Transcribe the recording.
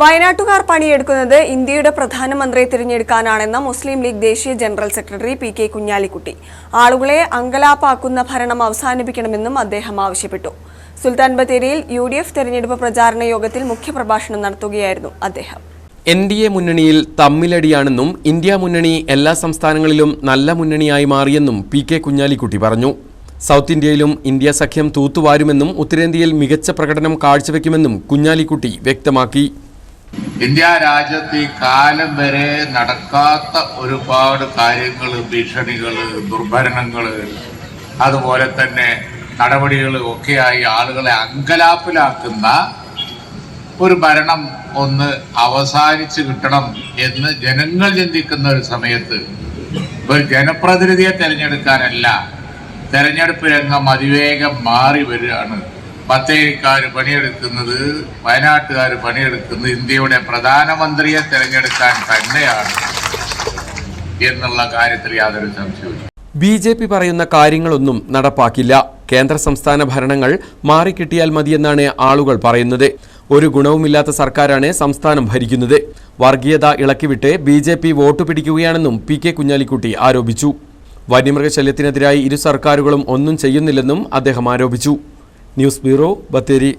വയനാട്ടുകാർ പണിയെടുക്കുന്നത് ഇന്ത്യയുടെ പ്രധാനമന്ത്രിയെ തിരഞ്ഞെടുക്കാനാണെന്ന മുസ്ലിം ലീഗ് ദേശീയ general secretary P K Kunhalikutty. ആളുകളെ അങ്കലാപ്പാക്കുന്ന ഭരണം അവസാനിപ്പിക്കണമെന്നും അദ്ദേഹം ആവശ്യപ്പെട്ടു. സുൽത്താൻ ബത്തേരിയിൽ യു ഡി എഫ് തെരഞ്ഞെടുപ്പ് പ്രചാരണ യോഗത്തിൽ മുഖ്യപ്രഭാഷണം നടത്തുകയായിരുന്നു അദ്ദേഹം. എൻ ഡി എ മുന്നണിയിൽ തമ്മിലടിയാണെന്നും ഇന്ത്യ മുന്നണി എല്ലാ സംസ്ഥാനങ്ങളിലും നല്ല മുന്നണിയായി മാറിയെന്നും പി കെ കുഞ്ഞാലിക്കുട്ടി പറഞ്ഞു. സൗത്ത് ഇന്ത്യയിലും ഇന്ത്യ സഖ്യം തൂത്തുവാരുമെന്നും ഉത്തരേന്ത്യയിൽ മികച്ച പ്രകടനം കാഴ്ചവെക്കുമെന്നും കുഞ്ഞാലിക്കുട്ടി വ്യക്തമാക്കി. ഇന്ത്യ രാജ്യത്ത് ഈ കാലം വരെ നടക്കാത്ത ഒരുപാട് കാര്യങ്ങൾ ഭീഷണികൾ ദുർഭരണങ്ങൾ അതുപോലെ തന്നെ നടപടികൾ ഒക്കെയായി ആളുകളെ അങ്കലാപ്പിലാക്കുന്ന ഒരു ഭരണം ഒന്ന് അവസാനിച്ച് കിട്ടണം എന്ന് ജനങ്ങൾ ചിന്തിക്കുന്ന ഒരു സമയത്ത് ഒരു ജനപ്രതിനിധിയെ തിരഞ്ഞെടുക്കാനല്ല തെരഞ്ഞെടുപ്പ് രംഗം അതിവേഗം മാറി വരികയാണ്. ബത്തേരിക്കാർ പണിയെടുക്കുന്നത് വയനാട്ടുകാർ പണിയെടുക്കുന്നത് ഇന്ത്യയുടെ പ്രധാനമന്ത്രിയെ തിരഞ്ഞെടുക്കാൻ തന്നെയാണ് എന്നുള്ള കാര്യത്തിൽ യാതൊരു സംശയവും ബി ജെ പി പറയുന്ന കാര്യങ്ങളൊന്നും നടപ്പാക്കില്ല. കേന്ദ്ര സംസ്ഥാന ഭരണങ്ങൾ മാറിക്കിട്ടിയാൽ മതിയെന്നാണ് ആളുകൾ പറയുന്നത്. ഒരു ഗുണവുമില്ലാത്ത സർക്കാരാണ് സംസ്ഥാനം ഭരിക്കുന്നത്. വർഗീയത ഇളക്കിവിട്ട് ബി ജെ പി വോട്ട് പിടിക്കുകയാണെന്നും പി കെ കുഞ്ഞാലിക്കുട്ടി ആരോപിച്ചു. വന്യമൃഗശല്യത്തിനെതിരായി ഇരു സർക്കാരുകളും ഒന്നും ചെയ്യുന്നില്ലെന്നും അദ്ദേഹം ആരോപിച്ചു. News bureau Bathery